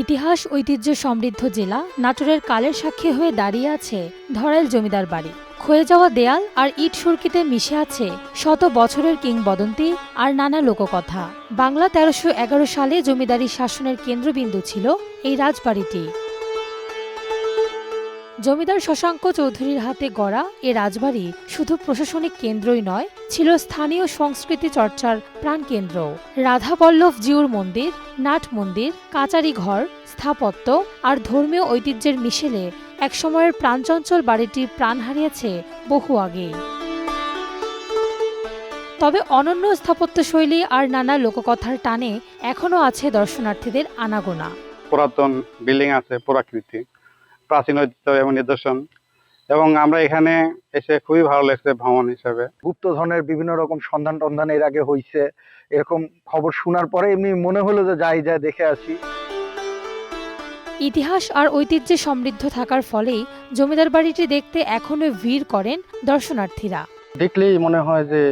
ইতিহাস, ঐতিহ্য সমৃদ্ধ জেলা নাটোরের কালের সাক্ষী হয়ে দাঁড়িয়ে আছে ধরাইল জমিদার বাড়ি। ক্ষয়ে যাওয়া দেয়াল আর ইট সুরকিতে মিশে আছে শত বছরের কিংবদন্তি আর নানা লোককথা। বাংলা তেরোশো সালে জমিদারি শাসনের কেন্দ্রবিন্দু ছিল এই রাজবাড়িটি। জমিদার শশাঙ্ক চৌধুরীর হাতে গড়া এ রাজবাড়ি শুধু প্রশাসনিক কেন্দ্রই নয়, ছিল স্থানীয় সংস্কৃতি চর্চার প্রাণকেন্দ্র। রাধাবল্লভ জিউর মন্দির, নাট মন্দির, কাচারি ঘর, স্থাপত্য আর ধর্মীয় ঐতিহ্যের মিশেলে একসময়ের প্রাণচঞ্চল বাড়িটি প্রাণ হারিয়েছে বহু আগেই তবে অনন্য স্থাপত্যশৈলী আর নানা লোককথার টানে এখনও আছে দর্শনার্থীদের আনাগোনা। পুরাতন বিল্ডিং আছে, পুরাকৃতি। প্রাচীন ঐতিহ্য এবং নিদর্শন। এবং আমরা এখানে এসে খুবই ভালো লাগছে ভ্রমণ হিসেবে। গুপ্তধনের বিভিন্ন রকম সন্ধান টন্ধান এর আগে হয়েছে এরকম খবর শোনার পরে এমনি মনে হলো যে যাই যাই দেখে আসি। ইতিহাস আর ঐতিহ্যে সমৃদ্ধ থাকার ফলেই জমিদার বাড়িটি দেখতে এখনও ভিড় করেন দর্শনার্থীরা। দেখলেই মনে হয় যে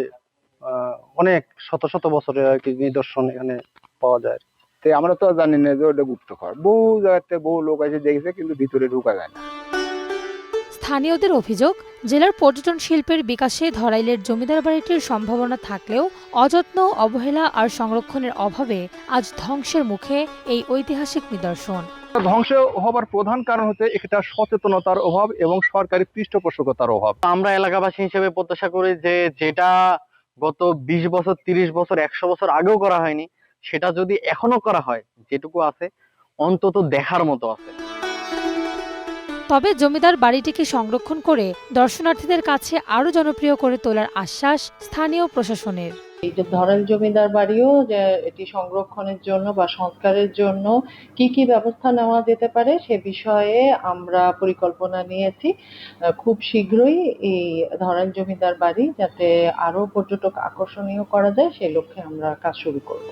আহ, অনেক শত শত বছরের আর কি নিদর্শন এখানে পাওয়া যায়। তো আমরা তো জানি না যে ওটা গুপ্তঘর বহু জায়গাতে বহু লোক এসে দেখছে কিন্তু ভিতরে ঢোকা যায় না। স্থানীয়দের অভিযোগ জেলার পর্যটন শিল্পের বিকাশে ধরাইলের জমিদার বাড়িটির সম্ভাবনা থাকলেও অযত্ন অবহেলা আর সংরক্ষণের অভাবে আজ ধ্বংসের মুখে এই ঐতিহাসিক নিদর্শন। ধ্বংস হবার প্রধান কারণ হচ্ছে এটা সচেতনতার অভাব এবং সরকারি পৃষ্ঠপোষকতার অভাব। আমরা এলাকাবাসী হিসেবে প্রত্যাশা করি যে যেটা গত বিশ বছর তিরিশ বছর একশো বছর আগেও করা হয়নি সেটা যদি এখনও করা হয় যেটুকু আছে অন্তত দেখার মতো আছে। তবে জমিদার বাড়িটিকে সংরক্ষণ করে দর্শনার্থীদের কাছে আরও জনপ্রিয় করে তোলার আশ্বাস স্থানীয় প্রশাসনের। এই যে ধরেল জমিদার বাড়িও যে এটি সংরক্ষণের জন্য বা সংস্কারের জন্য কি কি ব্যবস্থা নেওয়া যেতে পারে সে বিষয়ে আমরা পরিকল্পনা নিয়েছি। খুব শীঘ্রই এই ধরেন জমিদার বাড়ি যাতে আরও পর্যটক আকর্ষণীয় করা যায় সেই লক্ষ্যে আমরা কাজ শুরু করব।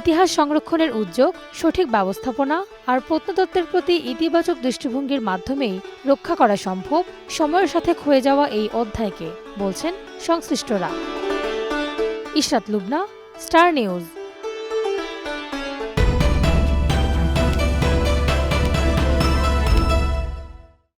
ইতিহাস সংরক্ষণের উদ্যোগ, সঠিক ব্যবস্থাপনা আর প্রত্নতত্ত্বের প্রতি ইতিবাচক দৃষ্টিভঙ্গির মাধ্যমেই রক্ষা করা সম্ভব সময়ের সাথে ক্ষয়ে যাওয়া এই অধ্যায়কে, বলছেন সংশ্লিষ্টরা। Ishrat Lubna, Star News.